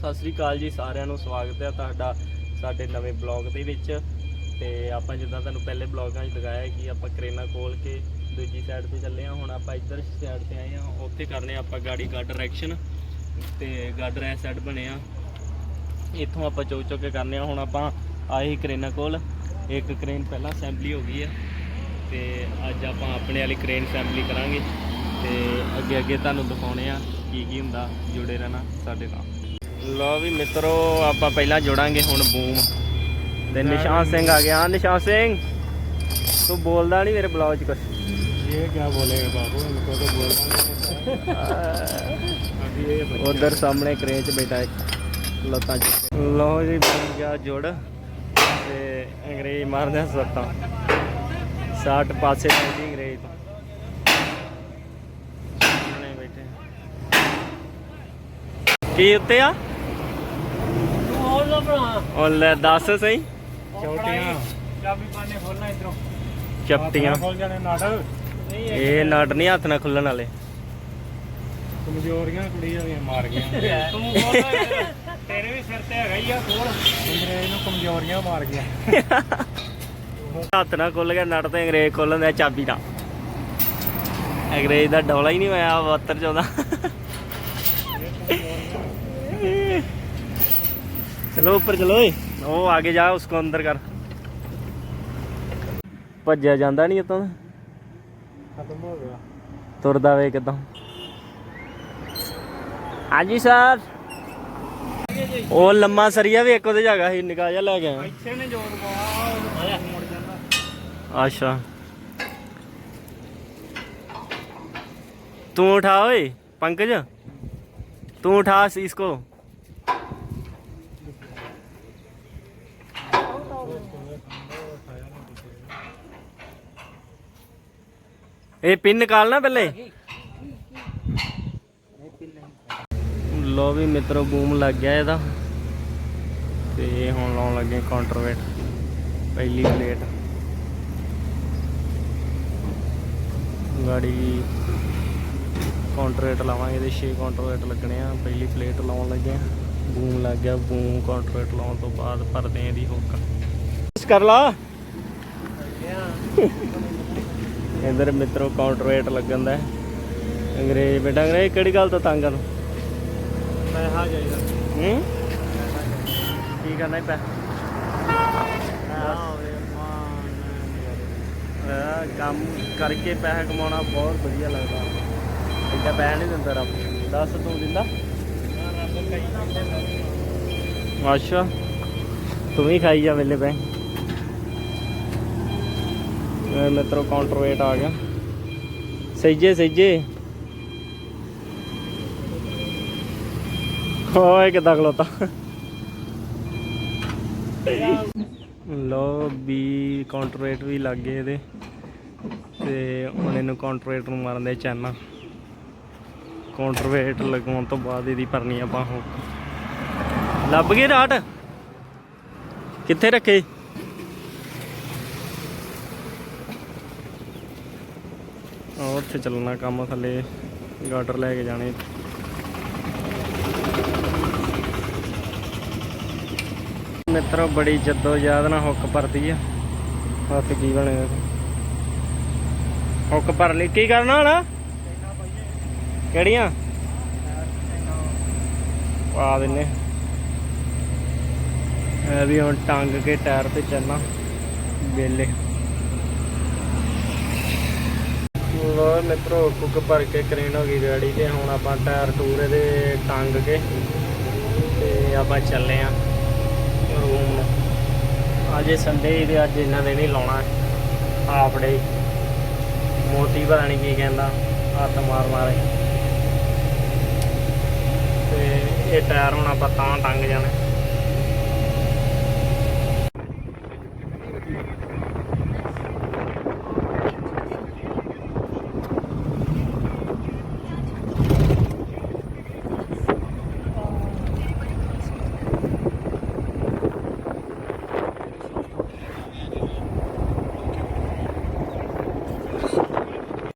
ਸਤਿ ਸ੍ਰੀ ਅਕਾਲ ਜੀ ਸਾਰਿਆਂ ਨੂੰ, ਸਵਾਗਤ ਹੈ ਤੁਹਾਡਾ ਸਾਡੇ ਨਵੇਂ ਬਲੌਗ ਦੇ ਵਿੱਚ। ਤੇ ਆਪਾਂ ਜਿੱਦਾਂ ਤੁਹਾਨੂੰ ਪਹਿਲੇ ਬਲੌਗਾਂ 'ਚ ਦਿਖਾਇਆ ਕਿ ਆਪਾਂ ਕਰੇਨਾ ਕੋਲ ਕੇ ਦੂਜੀ ਸਾਈਡ ਤੇ ਚੱਲੇ ਆ ਹੁਣ ਆਪਾਂ ਇੱਧਰ ਸਾਈਡ ਤੇ ਆਏ ਆ ਉੱਥੇ ਕਰਨੇ ਆ ਆਪਾਂ ਗਾੜੀ ਗਾਰਡ ਡਾਇਰੈਕਸ਼ਨ ਤੇ ਗਾਡਰ ਐ ਸਾਈਡ ਬਣੇ ਆ ਇੱਥੋਂ ਆਪਾਂ ਚੁੱਕ ਚੁੱਕ ਕੇ ਕਰਨੇ ਆ ਹੁਣ ਆਪਾਂ ਆਏ ਹੀ ਕਰੇਨਾ ਕੋਲ। ਇੱਕ ਕਰੇਨ ਪਹਿਲਾਂ ਅਸੈਂਬਲੀ ਹੋ ਗਈ ਆ ਤੇ ਅੱਜ ਆਪਾਂ ਆਪਣੇ ਵਾਲੀ ਕਰੇਨ ਅਸੈਂਬਲੀ ਕਰਾਂਗੇ। ਤੇ ਅੱਗੇ ਅੱਗੇ ਤੁਹਾਨੂੰ ਦਿਖਾਉਣੇ ਆ ਕੀ ਕੀ ਹੁੰਦਾ ਜੁੜੇ ਰਹਿਣਾ ਸਾਡੇ ਨਾਲ। ਲੋ ਵੀ ਮਿੱਤਰੋ ਆਪਾਂ ਪਹਿਲਾਂ ਜੁੜਾਂਗੇ ਹੁਣ ਬੂਮ। ਤੇ ਨਿਸ਼ਾਨ ਸਿੰਘ ਆ ਗਿਆ। ਨਿਸ਼ਾਨ ਸਿੰਘ ਤੂੰ ਬੋਲਦਾ ਨਹੀਂ ਮੇਰੇ ਬਲੌਗ 'ਚ ਕੁਝ ਇਹ ਕੀ ਬੋਲੇਗਾ ਬਾਬੂ? ਇਨਕੋ ਤਾਂ ਬੋਲਣਾ ਉਧਰ ਸਾਹਮਣੇ ਕ੍ਰੇਨ ਬੈਠਾ ਇੱਕ। ਲੱਤਾਂ 'ਚ। ਲੋ ਜੀ ਬਣ ਗਿਆ ਜੋੜ। ਤੇ ਅੰਗਰੇਜ਼ ਮਾਰਦੇ ਸੱਤਾਂ। ਸਾਟ ਪਾਸੇ ਪੈਂਦੀ ਅੰਗਰੇਜ਼ ਕੀ ਉੱਤੇ ਆ? ਉਹ ਲੈ ਦੱਸ ਸਹੀ। ਚਪਟੀਆਂ। ਇਹ ਨਟ ਨਹੀਂ ਹੱਥ ਨਾਲ ਖੁੱਲਣ ਵਾਲੇ। ਕਮਜ਼ੋਰੀਆਂ ਕੁੜੀਆਂ ਵੀ ਮਾਰ ਗਈਆਂ। ਤੇਰੇ ਵੀ ਸਿਰ ਤੇ ਹੈਗਾ ਹੀ ਆ ਕੋਲ ਅੰਗਰੇਜ਼ ਨੂੰ ਕਮਜ਼ੋਰੀਆਂ ਮਾਰ ਗਿਆ ਹੱਥ ਨਾਲ ਖੁੱਲ ਗਿਆ ਨਟ ਤੇ ਅੰਗਰੇਜ਼ ਖੋਲਣ ਦਾ ਚਾਬੀ ਦਾ। ਅੰਗਰੇਜ਼ ਦਾ ਡੋਲਾ ਹੀ ਨਹੀਂ ਹੋਇਆ ਬੱਤਰ ਚਾਉਂਦਾ ਦਾ ਚਲੋ ਉੱਪਰ ਚਲੋ ਓਏ ਉਹ ਆਗੇ ਜਾ ਉਸਕੋ ਅੰਦਰ ਕਰ ਭੱਜਿਆ ਜਾਂਦਾ ਨਹੀਂ ਇਤੋਂ ਖਤਮ ਹੋ ਗਿਆ ਤੁਰਦਾ ਵੇ ਕਿਦਾਂ ਹਾਂਜੀ ਸਰ ਉਹ ਲੰਮਾ ਸਰੀਆ ਵੀ ਇੱਕ ਉਹਦੇ ਜਗ੍ਹਾ ਸੀ ਨਿਕਾ ਜਾ ਲੈ ਕੇ ਆਇਆ ਇੱਥੇ ਨੇ ਜੋਰ ਪਵਾ ਮੁੜ ਜਾਂਦਾ अच्छा तू उठा ओए पंकज तू उठा इसको ਇਹ ਪਿੰਨ ਨਿਕਾਲਣਾ ਪਹਿਲੇ। ਲੋ ਵੀ ਮਿੱਤਰੋ, ਬੂਮ ਲੱਗ ਗਿਆ ਇਹਦਾ। ਤੇ ਹੁਣ ਲਾਉਣ ਲੱਗੇ ਕਾਊਂਟਰਵੇਟ ਪਹਿਲੀ ਪਲੇਟ ਗਾੜੀ ਕਾਉਂਟਰੇਟ ਲਾਵਾਂਗੇ, ਇਹਦੇ 6 ਕਾਉਂਟਰੇਟ ਲੱਗਣੇ ਆ। ਪਹਿਲੀ ਪਲੇਟ ਲਾਉਣ ਲੱਗੇ ਆ। ਬੂਮ ਲੱਗ ਗਿਆ, ਬੂਮ ਕਾਉਂਟਰੇਟ ਲਾਉਣ ਤੋਂ ਬਾਅਦ ਭਰਦੇ ਇਹਦੀ ਹੁੱਕ ਕਰ ਲਾ। ਇਧਰ ਮਿੱਤਰੋ ਕਾਉਂਟਰੇਟ ਲੱਗਣ ਦਾ। ਅੰਗਰੇਜ਼ ਬੇਟਾ ਅੰਗਰੇਜ਼ ਕਿਹੜੀ ਗੱਲ ਤੋਂ ਤੰਗ ਆ ਤੂੰ? ਪੈਸਾ ਚਾਹੀਦਾ। ਹੂੰ? ਕੀ ਕਰਨਾ ਹੈ ਕੰਮ ਕਰਕੇ ਪੈਸਾ ਕਮਾਉਣਾ ਬਹੁਤ ਵਧੀਆ ਲੱਗਦਾ। ਇੱਦਾਂ ਪੈਸਾ ਨਹੀਂ ਦਿੰਦਾ ਰੱਬ। ਦੱਸ ਤੂੰ ਦਿੰਦਾ? ਅੱਛਾ। ਤੂੰ ਵੀ ਖਾਈ ਜਾ ਵੇਲੇ ਪੈ। ਮਿੱਤਰੋ ਕਾਊਂਟਰ ਵੇਟ ਆ ਗਿਆ। ਸਹੀਜੇ ਸਹੀਜੇ। ਓਏ, ਕਿੱਦਾਂ ਖਲੋਤਾ? ਲੋ ਵੀ ਕਾਊਂਟਰ ਰੇਟ ਵੀ ਲੱਗ ਗਏ ਇਹਦੇ। ਤੇ ਹੁਣ ਇਹਨੂੰ ਕਾਊਂਟਰ ਰੇਟ ਨੂੰ ਮਾਰਨ ਦੇ ਚਾਨਾ ਕਾਊਂਟਰ ਵੇਟ ਲਗਾਉਣ ਤੋਂ ਬਾਅਦ ਇਹਦੀ ਭਰਨੀ ਆਪਾਂ ਹੁੱਕ ਲੱਭ ਗਏ ਰਾਟ? ਕਿੱਥੇ ਰੱਖੇ? ਉੱਥੇ ਚੱਲਣਾ ਕੰਮ ਥੱਲੇ ਗਾਰਡਰ ਲੈ ਕੇ ਜਾਣੇ। ਮਿੱਤਰੋ, ਬੜੀ ਜੱਦੋ ਯਾਦ ਨਾਲ ਹੁੱਕ ਭਰਦੀ ਆ। ਹੱਥ ਕੀ ਬਣਿਆ ਹੁੱਕ ਭਰ ਲਈ। ਕੀ ਕਰਨਾ ਹੁਣ? ਕਿਹੜੀਆਂ? ਪਾ ਦਿੰਨੇ। ਇਹ ਵੀ ਹੁਣ ਟੰਗ ਕੇ ਟਾਇਰ ਤੇ ਚੱਲਣਾ। ਵੇਲੇ ਲੋ ਮਿੱਤਰੋ ਕੁੱਕ ਭਰ ਕੇ ਕਰੇਨ ਹੋ ਗਈ ਰੈਡੀ ਤੇ ਹੁਣ ਆਪਾਂ ਟਾਇਰ ਟੂਰ ਇਹਦੇ ਟੰਗ ਕੇ ਤੇ ਆਪਾਂ ਚੱਲੇ ਆਂ ਰੂਮ ਨੂੰ। ਅੱਜ ਸੰਡੇ ਤੇ ਅੱਜ ਇਹਨਾਂ ਦੇ ਨਹੀਂ ਲਾਉਣਾ। ਹਾਫ ਡੇ ਮੋਤੀ ਪਤਾ ਨਹੀਂ ਕੀ ਕਹਿੰਦਾ, ਹੱਥ ਮਾਰ ਮਾਰੇ। ਤੇ ਇਹ ਟਾਇਰ ਹੁਣ ਆਪਾਂ ਤਾਂ ਟੰਗ ਜਾਣਾ।